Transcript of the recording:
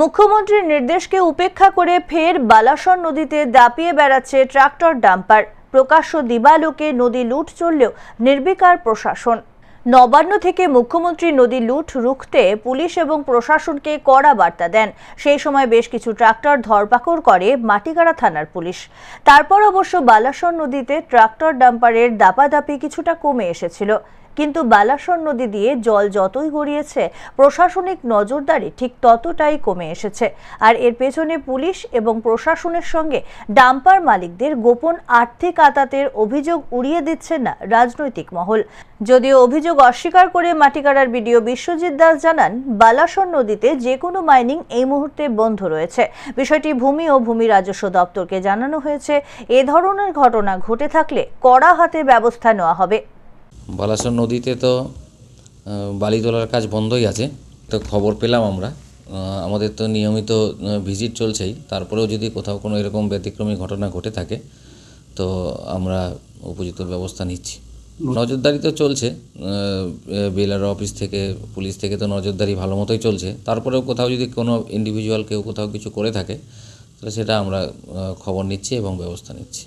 মুখ্যমন্ত্রীর নির্দেশকে উপেক্ষা করে ফের বালাসর নদীতে দাপিয়ে বেড়াচ্ছে ট্রাক্টর ডাম্পার। প্রকাশ্য দিবালোকে নদী লুট চললেও নির্বিকার প্রশাসন। নবান্ন থেকে মুখ্যমন্ত্রী নদী লুট রুখতে পুলিশ এবং প্রশাসনকে কড়া বার্তা দেন। সেই সময় বেশ কিছু ট্রাক্টর ধরপাকড় করে মাটিগাড়া থানার পুলিশ। তারপর অবশ্য বালাসর নদীতে ট্রাক্টর ডাম্পারের দাপাদাপি কিছুটা কমে এসেছিল। কিন্তু বালাসর নদী দিয়ে জল যতই গড়িয়েছে, প্রশাসনিক নজরদারি ঠিক ততটাই কমে এসেছে। আর এর পেছনে পুলিশ এবং প্রশাসনের সঙ্গে ডাম্পার মালিকদের গোপন আর্থিক আতাতের অভিযোগ উড়িয়ে দিচ্ছেন না রাজনৈতিক মহল। যদিও অভিযোগ অস্বীকার করে মাটিকাড়ার বিডিও বিশ্বজিৎ দাস জানান বালাসর নদীতে যে কোনো মাইনিং এই মুহূর্তে বন্ধ রয়েছে। বিষয়টি ভূমি ও ভূমি রাজস্ব দপ্তরকে জানানো হয়েছে। এ ধরনের ঘটনা ঘটে থাকলে কড়া হাতে ব্যবস্থা নেওয়া হবে। বালাসর নদীতে তো বালি তোলার কাজ বন্ধই আছে, তো খবর পেলাম আমরা। আমাদের তো নিয়মিত ভিজিট চলছেই, তারপরেও যদি কোথাও কোনো এরকম ব্যতিক্রমী ঘটনা ঘটে থাকে, তো আমরা উপযুক্ত ব্যবস্থা নিচ্ছি। নজরদারি তো চলছে বিএলআর অফিস থেকে, পুলিশ থেকে তো নজরদারি ভালো মতোই চলছে, তারপরেও কোথাও যদি কোনো ইন্ডিভিজুয়াল কেউ কোথাও কিছু করে থাকে, তাহলে সেটা আমরা খবর নিচ্ছি এবং ব্যবস্থা নিচ্ছি।